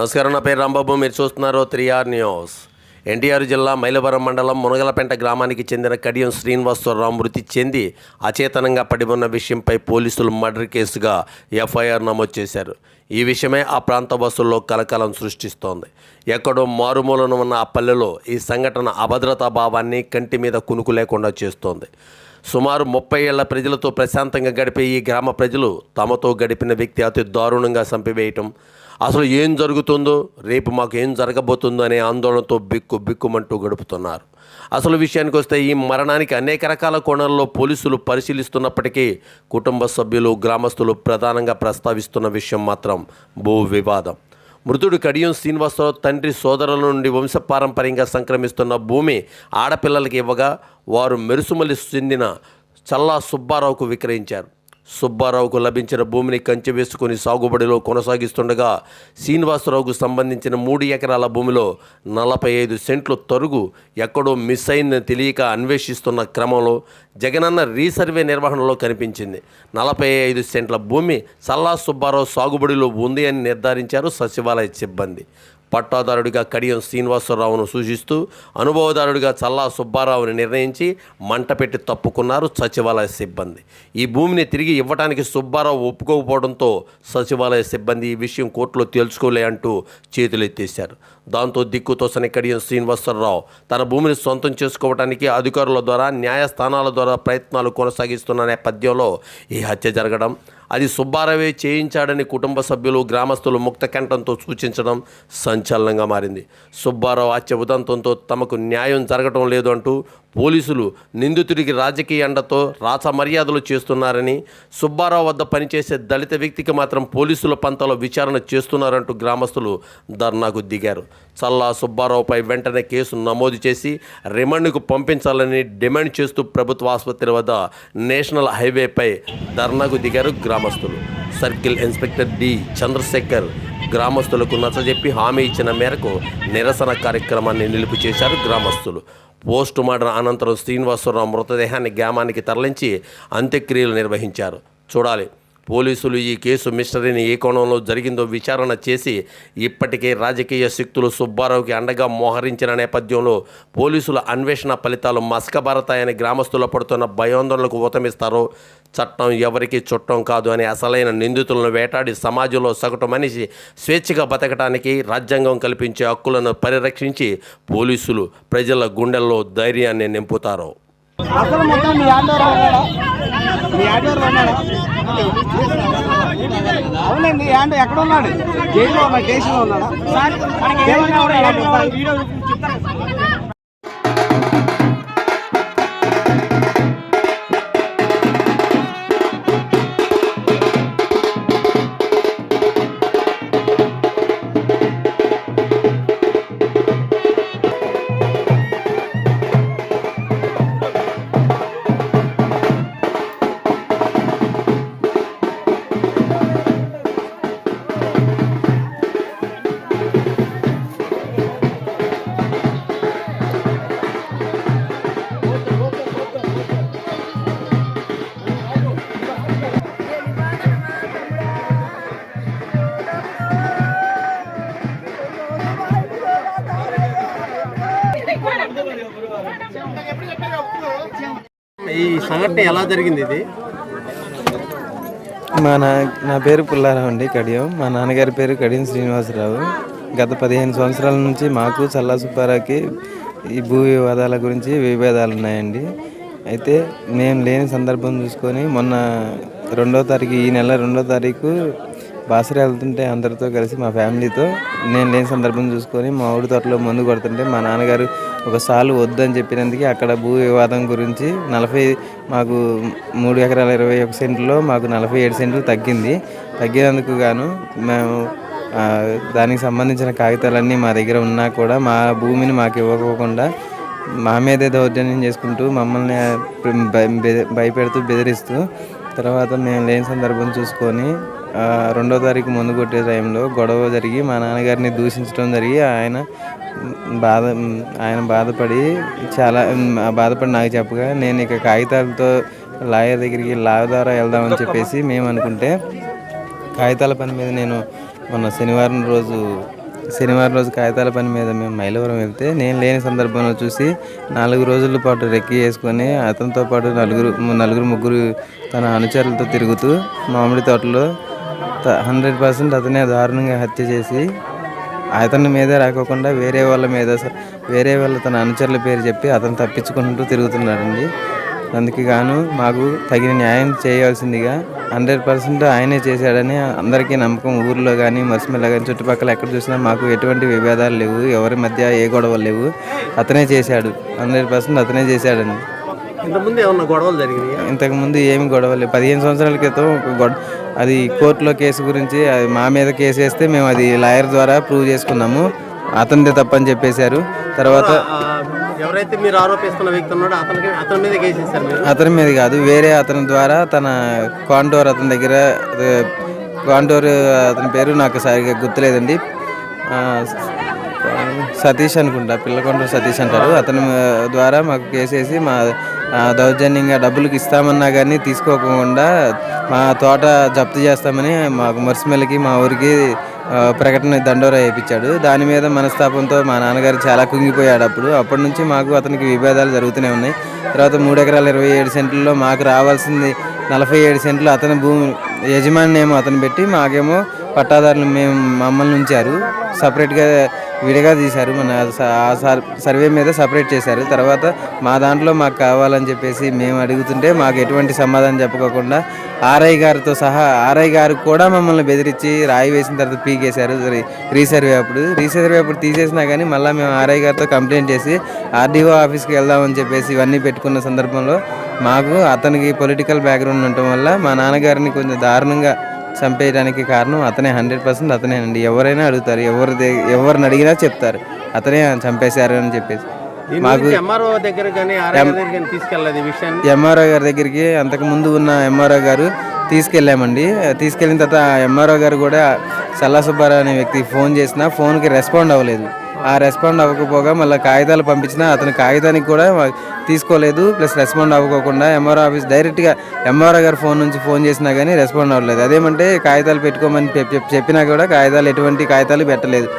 నమస్కారం నా పేరు రాంబాబు. మీరు చూస్తున్నారు త్రీ ఆర్ న్యూస్. ఎన్టీఆర్ జిల్లా మైలవరం మండలం మునగలపేంట గ్రామానికి చెందిన కడియం శ్రీనివాసరావు మృతి చెంది అచేతనంగా పడి ఉన్న విషయంపై పోలీసులు మర్డర్ కేసుగా ఎఫ్ఐఆర్ నమోదు చేశారు. ఈ విషయమే ఆ ప్రాంత బస్సుల్లో కలకలం సృష్టిస్తోంది. ఎక్కడో మారుమూలన ఉన్న ఆ పల్లెలో ఈ సంఘటన అభద్రతా భావాన్ని కంటి మీద కునుకు లేకుండా చేస్తోంది. సుమారు ముప్పై ఏళ్ళ ప్రజలతో ప్రశాంతంగా గడిపే ఈ గ్రామ ప్రజలు తమతో గడిపిన వ్యక్తి అతి దారుణంగా చంపివేయటం. అసలు ఏం జరుగుతుందో రేపు మాకు ఏం జరగబోతుందో అనే ఆందోళనతో బిక్కు బిక్కుమంటూ గడుపుతున్నారు. అసలు విషయానికి వస్తే ఈ మరణానికి అనేక రకాల కోణాల్లో పోలీసులు పరిశీలిస్తున్నప్పటికీ కుటుంబ సభ్యులు గ్రామస్తులు ప్రధానంగా ప్రస్తావిస్తున్న విషయం మాత్రం భూ వివాదం మృతుడు కడియం శ్రీనివాసరావు తండ్రి సోదరుల నుండి వంశపారంపర్యంగా సంక్రమిస్తున్న భూమి ఆడపిల్లలకి ఇవ్వగా వారు మెరుసుమల్లి చెందిన చల్లా సుబ్బారావుకు విక్రయించారు. సుబ్బారావుకు లభించిన భూమిని కంచె వేసుకుని సాగుబడిలో కొనసాగిస్తుండగా శ్రీనివాసరావుకు సంబంధించిన మూడు ఎకరాల భూమిలో నలభై ఐదు సెంట్లు తరుగు ఎక్కడో మిస్ అయిందని తెలియక అన్వేషిస్తున్న క్రమంలో జగనన్న రీసర్వే నిర్వహణలో కనిపించింది. నలభై ఐదు సెంట్ల భూమి సల్లా సుబ్బారావు సాగుబడిలో ఉంది అని నిర్ధారించారు సచివాలయ సిబ్బంది. పట్టాదారుడిగా కడియం శ్రీనివాసరావును సూచిస్తూ అనుభవదారుడిగా చల్లా సుబ్బారావుని నిర్ణయించి మంట పెట్టి తప్పుకున్నారు సచివాలయ సిబ్బంది. ఈ భూమిని తిరిగి ఇవ్వడానికి సుబ్బారావు ఒప్పుకోకపోవడంతో సచివాలయ సిబ్బంది ఈ విషయం కోర్టులో తేల్చుకోలే అంటూ చేతులెత్తేశారు. దాంతో దిక్కుతోసని కడియం శ్రీనివాసరావు తన భూమిని సొంతం చేసుకోవడానికి అధికారుల ద్వారా న్యాయస్థానాల ద్వారా ప్రయత్నాలు కొనసాగిస్తున్న నేపథ్యంలో ఈ హత్య జరగడం అది సుబ్బారావే చేయించాడని కుటుంబ సభ్యులు గ్రామస్తులు ముక్తకంఠంతో సూచించడం సంచలనంగా మారింది. సుబ్బారావు హత్య ఉదంతంతో తమకు న్యాయం జరగటం లేదు అంటూ పోలీసులు నిందితుడికి రాజకీయ అండతో రాచ మర్యాదలు చేస్తున్నారని సుబ్బారావు వద్ద పనిచేసే దళిత వ్యక్తికి మాత్రం పోలీసుల పంతలో విచారణ చేస్తున్నారంటూ గ్రామస్తులు ధర్నాకు దిగారు. చల్లా సుబ్బారావుపై వెంటనే కేసు నమోదు చేసి రిమాండ్కు పంపించాలని డిమాండ్ చేస్తూ ప్రభుత్వ ఆసుపత్రి వద్ద నేషనల్ హైవేపై ధర్నాకు దిగారు గ్రామస్తులు. Circle inspector D. చంద్రశేఖర్ గ్రామస్తులకు నచ్చజెప్పి హామీ ఇచ్చిన మేరకు నిరసన కార్యక్రమాన్ని నిలుపు చేశారు గ్రామస్తులు. పోస్ట్ మార్టం అనంతరం శ్రీనివాసరావు మృతదేహాన్ని గ్రామానికి తరలించి అంత్యక్రియలు నిర్వహించారు. చూడాలి. పోలీసులు ఈ కేసు మిస్టరీని ఏ కోణంలో జరిగిందో విచారణ చేసి ఇప్పటికే రాజకీయ శక్తులు సుబ్బారావుకి అండగా మోహరించిన నేపథ్యంలో పోలీసుల అన్వేషణ ఫలితాలు మస్కబారతాయని గ్రామస్తులు పడుతున్న భయాందోళనకు ఊతమిస్తారో చట్టం ఎవరికి చుట్టం కాదు అని అసలైన నిందితులను వేటాడి సమాజంలో సగటు మనిషి స్వేచ్ఛగా బతకడానికి రాజ్యాంగం కల్పించే హక్కులను పరిరక్షించి పోలీసులు ప్రజల గుండెల్లో ధైర్యాన్ని నింపుతారు. అసలు మొత్తం మీ ఉన్నాడా ఉన్నాడా అవునండి ఆంటో ఎక్కడ ఉన్నాడు? జైల్లో ఉన్న స్టేషన్లో ఉన్నాడా? ఈ సంఘటన ఎలా జరిగింది ఇది? మా నా నా పేరు పుల్లారావు అండి కడియం. మా నాన్నగారి పేరు కడియం శ్రీనివాసరావు. గత పదిహేను సంవత్సరాల నుంచి మాకు చల్లా సుబ్బారావుకి ఈ భూ వివాదాల గురించి విభేదాలు ఉన్నాయండి. అయితే మేము లేని సందర్భం చూసుకొని మొన్న రెండో తారీఖు ఈ నెల రెండో తారీఖు బాసర వెళ్తుంటే అందరితో కలిసి మా ఫ్యామిలీతో నేను లేని సందర్భం చూసుకొని మా ఊడి తోటలో మందు కొడుతుంటే మా నాన్నగారు ఒక సాలు వద్దని చెప్పినందుకు అక్కడ భూ వివాదం గురించి నలభై మాకు మూడు ఎకరాల ఇరవై ఒక సెంట్లో మాకు నలభై ఏడు సెంట్లు తగ్గింది. తగ్గినందుకు గాను మేము దానికి సంబంధించిన కాగితాలన్నీ మా దగ్గర ఉన్నా కూడా మా భూమిని మాకు ఇవ్వకోకుండా మా మీదే దౌర్జన్యం చేసుకుంటూ మమ్మల్ని భయపెడుతూ బెదిరిస్తూ తర్వాత మేము లేని సందర్భం చూసుకొని రెండో తారీఖు ముందు కొట్టే టైంలో గొడవ జరిగి మా నాన్నగారిని దూషించడం జరిగి ఆయన బాధ ఆయన బాధపడి చాలా బాధపడి నాకు చెప్పగా నేను ఇక కాగితాలతో లాయర్ దగ్గరికి లా ద్వారా వెళ్దామని చెప్పేసి మేము అనుకుంటే కాగితాల పని మీద నేను మొన్న శనివారం రోజు శనివారం రోజు కాగితాల పని మీద మేము మైలవరం వెళ్తే నేను లేని సందర్భంలో చూసి నాలుగు రోజుల పాటు రెక్కి వేసుకొని అతనితో పాటు నలుగురు నలుగురు ముగ్గురు తన అనుచరులతో తిరుగుతూ మామిడి తోటలో హండ్రెడ్ పర్సెంట్ అతనే దారుణంగా హత్య చేసి అతని మీదే రాకోకుండా వేరే వాళ్ళ మీద స- వేరే వాళ్ళ తన అనుచరుల పేరు చెప్పి అతను తప్పించుకుంటూ తిరుగుతున్నాడండి. అందుకు గాను మాకు తగిన న్యాయం చేయాల్సిందిగా హండ్రెడ్ పర్సెంట్ ఆయనే చేశాడని అందరికీ నమ్మకం. ఊర్లో కానీ మసిమెల్ల కానీ చుట్టుపక్కల ఎక్కడ చూసినా మాకు ఎటువంటి విభేదాలు లేవు. ఎవరి మధ్య ఏ గొడవలు లేవు. అతనే చేశాడు. హండ్రెడ్ పర్సెంట్ అతనే చేశాడని. ఇంతకుముందు ఏమన్నా గొడవలు జరిగినాయి? ఇంతకుముందు ఏమి గొడవ లేదు పదిహేను సంవత్సరాల క్రితం ఒక గొడ అది కోర్టులో కేసు గురించి అది మా మీద కేసు వేస్తే మేము అది లాయర్ ద్వారా ప్రూవ్ చేసుకున్నాము. అతనిదే తప్పని చెప్పేశారు. తర్వాత ఎవరైతే మీరు ఆరోపిస్తున్న వ్యక్తి ఉన్నాడో అతనికి అతని మీద మీరు? అతని మీద కాదు వేరే అతని ద్వారా తన కాంటోర్ అతని దగ్గర కాంటోర్ అతని పేరు నాకు సరిగ్గా గుర్తులేదండి. సతీష్ అనుకుంటా పిల్లకొండ సతీష్ అంటారు. అతని ద్వారా మాకు కేసేసి మా దౌర్జన్యంగా డబ్బులకు ఇస్తామన్నా కానీ తీసుకోకుండా మా తోట జప్తు చేస్తామని మాకు మరుసమెలకి మా ఊరికి ప్రకటన దండోరా వేయించాడు దాని మీద మనస్తాపంతో మా నాన్నగారు చాలా కుంగిపోయాడు అప్పుడు. అప్పటి నుంచి మాకు అతనికి విభేదాలు జరుగుతూనే ఉన్నాయి. తర్వాత మూడు ఎకరాల ఇరవై ఏడు సెంట్లలో మాకు రావాల్సింది నలభై ఏడు సెంట్లు అతని భూమి యజమాని ఏమో అతను పెట్టి మాకేమో పట్టాదారులు మేము మమ్మల్ని ఉంచారు. సపరేట్గా విడిగా తీశారు. మన స- సర్- సర్వే మీద సపరేట్ చేశారు. తర్వాత మా దాంట్లో మాకు కావాలని చెప్పేసి మేము అడుగుతుంటే మాకు ఎటువంటి సమాధానం చెప్పుకోకుండా ఆర్ఐ గారితో సహా ఆర్ఐ గారు కూడా మమ్మల్ని బెదిరించి రాయి వేసిన తర్వాత పీకేశారు. రీసర్వే అప్పుడు. రీసర్వే అప్పుడు తీసేసినా కానీ మళ్ళీ మేము ఆర్ఐ గారితో కంప్లైంట్ చేసి ఆర్డీఓ ఆఫీస్కి వెళ్దామని చెప్పేసి ఇవన్నీ పెట్టుకున్న సందర్భంలో మాకు అతనికి పొలిటికల్ బ్యాక్గ్రౌండ్ ఉండటం వల్ల మా నాన్నగారిని కొంచెం దారుణంగా చంపేయడానికి కారణం అతనే హండ్రెడ్ పర్సెంట్ అతనేనండి ఎవరైనా అడుగుతారు ఎవరి ఎవరిని అడిగినా చెప్తారు. అతనే చంపేశారు అని చెప్పేసి. మాకు ఎంఆర్ఓ దగ్గర ఎంఆర్ఓ గారి దగ్గరికి అంతకు ముందు ఉన్న ఎంఆర్ఓ గారు తీసుకెళ్ళామండి. తీసుకెళ్ళిన తర్వాత ఎంఆర్ఓ గారు కూడా సల్లా సుబ్బారావు అనే వ్యక్తికి ఫోన్ చేసినా ఫోన్కి రెస్పాండ్ అవ్వలేదు. ఆ రెస్పాండ్ అవ్వకపోగా మళ్ళీ కాగితాలు పంపించినా అతని కాగితానికి కూడా తీసుకోలేదు ప్లస్ రెస్పాండ్ అవ్వకోకుండా ఎంఆర్ఓ ఆఫీస్ డైరెక్ట్గా ఎంఆర్ఓ గారు ఫోన్ నుంచి ఫోన్ చేసినా కానీ రెస్పాండ్ అవ్వలేదు. అదేమంటే కాగితాలు పెట్టుకోమని చెప్పినా కూడా కాగితాలు ఎటువంటి కాగితాలు పెట్టలేదు.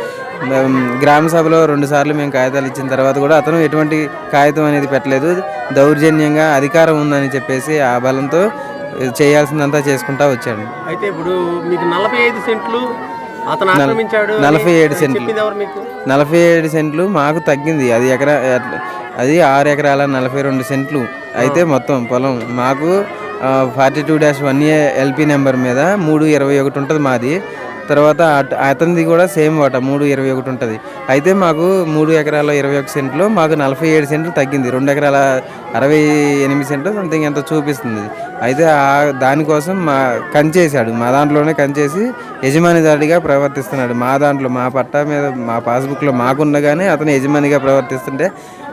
గ్రామ సభలో రెండు సార్లు మేము కాగితాలు ఇచ్చిన తర్వాత కూడా అతను ఎటువంటి కాగితం అనేది పెట్టలేదు. దౌర్జన్యంగా అధికారం ఉందని చెప్పేసి ఆ బలంతో చేయాల్సిందంతా చేసుకుంటా వచ్చాడు. అయితే ఇప్పుడు మీకు నలభై ఐదు సెంట్లు నలభై ఏడు సెంట్లు. నలభై ఏడు సెంట్లు మాకు తగ్గింది. అది ఎకరా అది ఆరు ఎకరాల నలభై రెండు సెంట్లు అయితే మొత్తం పొలం. మాకు forty two dash one A LP number మీద మూడు ఇరవై ఒకటి ఉంటుంది మాది. తర్వాత అతనిది కూడా సేమ్ వాట మూడు ఇరవై ఒకటి ఉంటుంది. అయితే మాకు మూడు ఎకరాల ఇరవై ఒక సెంట్లు మాకు నలభై ఏడు సెంట్లు తగ్గింది. రెండు ఎకరాల అరవై ఎనిమిది సెంట్లు సంథింగ్ ఎంత చూపిస్తుంది. అయితే ఆ దానికోసం మా కంచేసాడు మా దాంట్లోనే కంచేసి యజమానిదారుడిగా ప్రవర్తిస్తున్నాడు. మా దాంట్లో మా పట్టా మీద మా పాస్బుక్లో మాకున్నగానే అతను యజమానిగా ప్రవర్తిస్తుంటే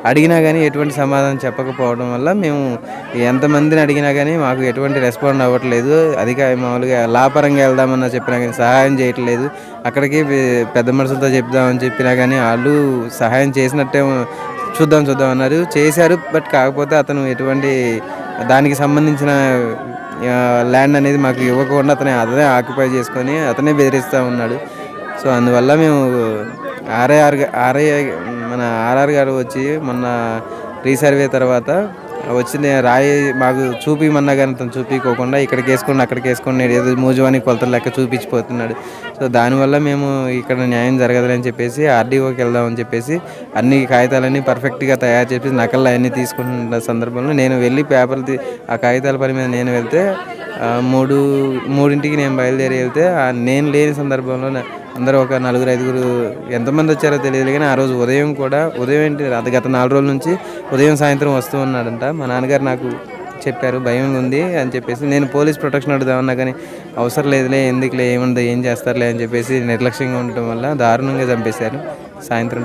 అడిగినా కానీ ఎటువంటి సమాధానం చెప్పకపోవడం వల్ల మేము ఎంతమందిని అడిగినా కానీ మాకు ఎటువంటి రెస్పాండ్ అవ్వట్లేదు. అధిక మామూలుగా లాపరంగా వెళ్దామన్నా చెప్పినా కానీ సహాయం చేయట్లేదు. అక్కడికి పెద్ద మనుషులతో చెప్దామని చెప్పినా కానీ వాళ్ళు సహాయం చేసినట్టే చూద్దాం చూద్దాం అన్నారు. చేశారు. బట్ కాకపోతే అతను ఎటువంటి దానికి సంబంధించిన ల్యాండ్ అనేది మాకు ఇవ్వకుండా అతనే అతనే ఆక్యుపై చేసుకొని అతనే బెదిరిస్తూ ఉన్నాడు. సో అందువల్ల మేము ఆర్ఐఆర్ ఆర్ఐ మన ఆర్ఆర్ గారు వచ్చి మొన్న రీసర్వే తర్వాత వచ్చిన రాయి మాకు చూపిమన్నా కానీ తను చూపించుకోకుండా ఇక్కడికి వేసుకొని అక్కడికి వేసుకొని ఏదో మూజువాని కొలతలు లెక్క చూపించిపోతున్నాడు. సో దానివల్ల మేము ఇక్కడ న్యాయం జరగదని చెప్పేసి ఆర్డీఓకి వెళ్దామని చెప్పేసి అన్ని కాగితాలన్నీ పర్ఫెక్ట్గా తయారు చేసి నకళ్ళు అవన్నీ తీసుకుంటున్న సందర్భంలో నేను వెళ్ళి పేపర్లు ఆ కాగితాల పని మీద నేను వెళ్తే మూడు మూడింటికి నేను బయలుదేరి వెళ్తే నేను లేని సందర్భంలో అందరూ ఒక నలుగురు ఐదుగురు ఎంతమంది వచ్చారో తెలియదు కానీ ఆ రోజు ఉదయం కూడా ఉదయం ఏంటి అది గత నాలుగు రోజుల నుంచి ఉదయం సాయంత్రం వస్తూ ఉన్నాడంట. మా నాన్నగారు నాకు చెప్పారు భయం ఉంది అని చెప్పేసి నేను పోలీస్ ప్రొటెక్షన్ అడుగుదామన్నా కానీ అవసరం లేదులే ఎందుకులే ఏముందో ఏం చేస్తారులే అని చెప్పేసి నిర్లక్ష్యంగా ఉండటం వల్ల దారుణంగా చంపేశారు సాయంత్రం.